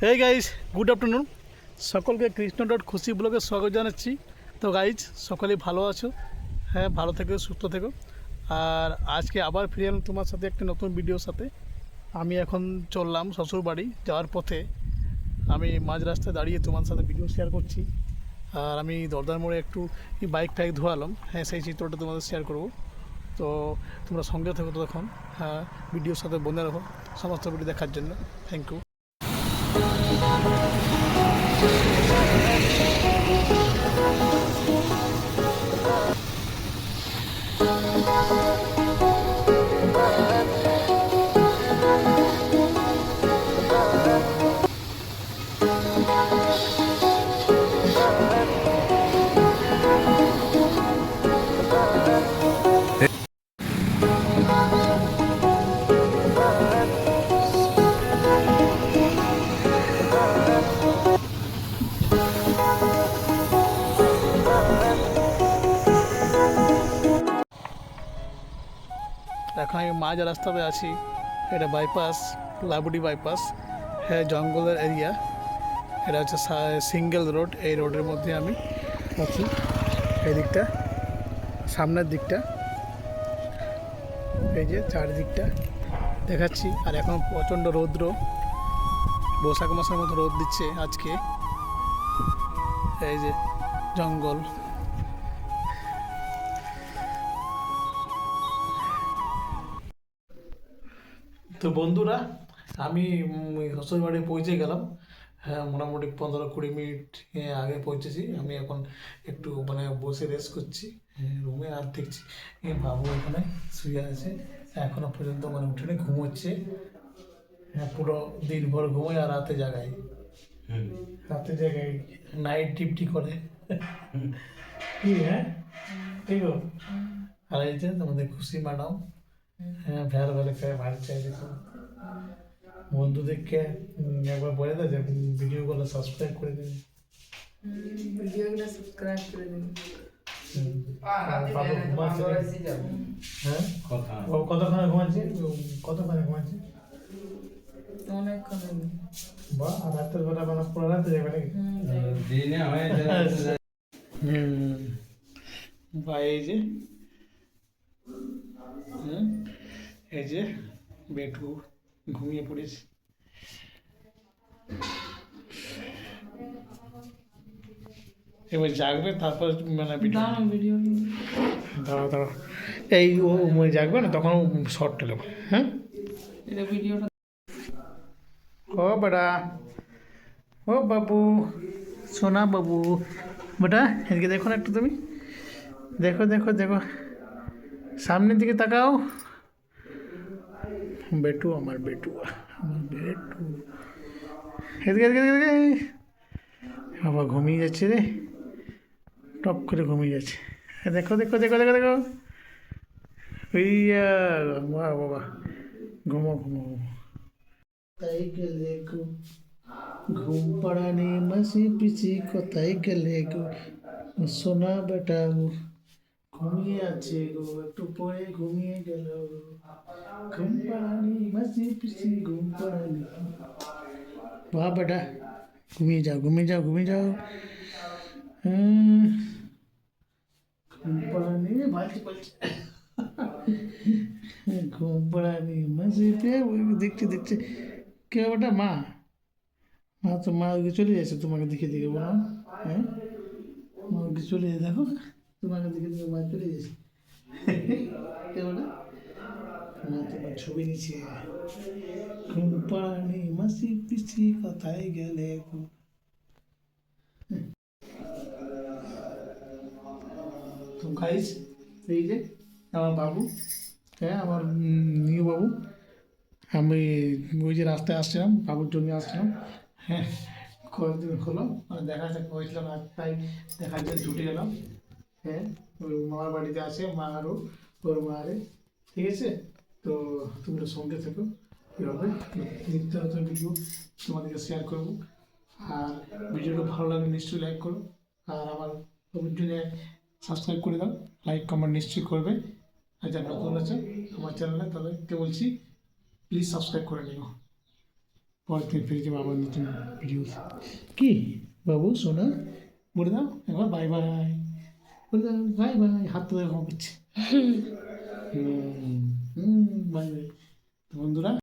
Hey guys good afternoon সকলকে Krishna dot খুশি ব্লগে স্বাগত জানাচ্ছি। তো গাইজ সকলেই ভালো আছো? হ্যাঁ ভালো থেকো, সুস্থ থেকো। আর আজকে আবার ফিরে এলাম তোমার সাথে একটা নতুন ভিডিওর সাথে। আমি এখন চললাম শ্বশুর বাড়ি যাওয়ার পথে। আমি মাঝ রাস্তায় দাঁড়িয়ে তোমার সাথে ভিডিও শেয়ার করছি। আর আমি দরদার মোড়ে একটু বাইক টাইক ধোয়ালাম। হ্যাঁ সেই চিত্রটা তোমাদের শেয়ার করব। তো তোমরা সঙ্গে থাকো তখন হ্যাঁ ভিডিওর সাথে বন্ধে রাখো সমস্ত ভিডিও দেখার জন্য। Thank you এখন আমি মাঝ রাস্তাতে আছি। এটা বাইপাস লাবুডি বাইপাস হ্যাঁ জঙ্গলের এরিয়া এটা হচ্ছে সিঙ্গেল রোড এই রোডের মধ্যে আমি আছি। এই দিকটা সামনের দিকটা। এই যে চারিদিকটা দেখাচ্ছি। আর এখন প্রচণ্ড রৌদ্র। বৈশাখ মাসের মতো রোদ দিচ্ছে আজকে। এই যে জঙ্গল। তো বন্ধুরা আমি শ্বশুর বাড়ি পৌঁছে গেলাম। হ্যাঁ মোটামুটি পনেরো কুড়ি মিনিট আগে পৌঁছেছি। আমি এখন একটু মানে বসে রেস্ট করছি রুমে আর দেখছি বাবু এখানে শুয়ে আছে। এখনও পর্যন্ত মানে উঠেনি ঘুমোচ্ছে। হ্যাঁ পুরো দিনভর ঘুমোয় আর রাতে জাগায়। রাতে জায়গায় নাইট ডিউটি করে। কি হ্যাঁ? ঠিক আছে? আর এই যে তোমাদের খুশি ম্যাডাম হ্যাঁ ভ্যার ভ্যালে করে ভালো চাই দেখো বন্ধুদেরকে একবার বলে দাও যে ভিডিওগুলো সাবস্ক্রাইব করে দেবে। ভিডিওগুলো সাবস্ক্রাইব করে দিন হুম। ঘুমাচ্ছে? হ্যাঁ? কতক্ষণে? ঘুমাচ্ছে? কতক্ষণে ঘুমাচ্ছে? অনেকক্ষণ। বা রাতের বেলা মানে পুরো রাতে যাবে নাকি? দিনে হয়ে হুম। বা এই যে হুম? এই যে বেটু ঘুমিয়ে পড়েছে। এবার জাগবে তারপর মানে ভিডিও দাঁড়া দাঁড়া এই ও মানে জাগবে না তখন শর্ট টেলাম হ্যাঁ? ভিডিওটা ও বেটা ও বাবু সোনা বাবু। বেটা এদিকে দেখো না একটু তুমি। দেখো দেখো দেখো। সামনের দিকে তাকাও। বেটু, আমার বেটু আমার বেটু। বাবা ঘুমিয়ে যাচ্ছে রে। টপ করে ঘুমিয়ে যাচ্ছে। দেখো দেখো দেখো দেখো দেখো। বাবা। ঘুমো ঘুমো কোথায় গেলে গো? ঘুম পাড়ানি মাসি পিসি, কোথায় গেলে গো? সোনা বেটা ঘুমিয়ে আছে গো, একটু পরে ঘুমিয়ে গেল ঘুম পাড়ানি মাসি পিসি ঘুম পাড়ানি। বাহ বেটা, ঘুমিয়ে যাও ঘুমিয়ে যাও ঘুমিয়ে যাও। ঘুম পাড়ানি বালতি বালতি ঘুম পাড়ানি মাসি পেয়ে দেখছি দেখছি। কে ওটা মা। মা তো, মা চলে যাচ্ছে তোমাকে দেখে দেখে বলো। হ্যাঁ? মা চলে যায়, দেখো। তোমাকে দেখে দেখে মা চলে যাচ্ছে কে ওটা মা তোমার ছবি নিচ্ছে ঘুম পাড়ানি মাসি পিসি কোথায় গেলে? তো গাইস এই যে আমার বাবু। হ্যাঁ আমার নিউ বাবু। আমি ওই যে রাস্তায় আসছিলাম বাবুর জন্য আসছিলাম। হ্যাঁ কয়েকদিন হলো মানে দেখা যাক হয়েছিলাম তাই দেখার জন্য ছুটে গেলাম। হ্যাঁ ওই মামার বাড়িতে আছে, মা আরও, ওর মা আরে, ঠিক আছে? তো তোমরা সঙ্গে থেকো কীভাবে নিত্য নতুন ভিডিও তোমাদেরকে শেয়ার করব। আর ভিডিওটা ভালো লাগলে নিশ্চয়ই লাইক করো। আর আমার জন্য সাবস্ক্রাইব করে দাও লাইক কমেন্ট নিশ্চয়ই করবে। আর যারা নতুন আছে, আমার চ্যানেলে তাদেরকে বলছি প্লিজ সাবস্ক্রাইব করে নিও। পরের দিন ফিরে যাব আবার নতুন ভিডিও কি? বাবু, সোনা, বলে দাও, একবার বাই বাই বলে ভাই ভাই হাত তো এরকম করছে হুম হুম বাই বাই বন্ধুরা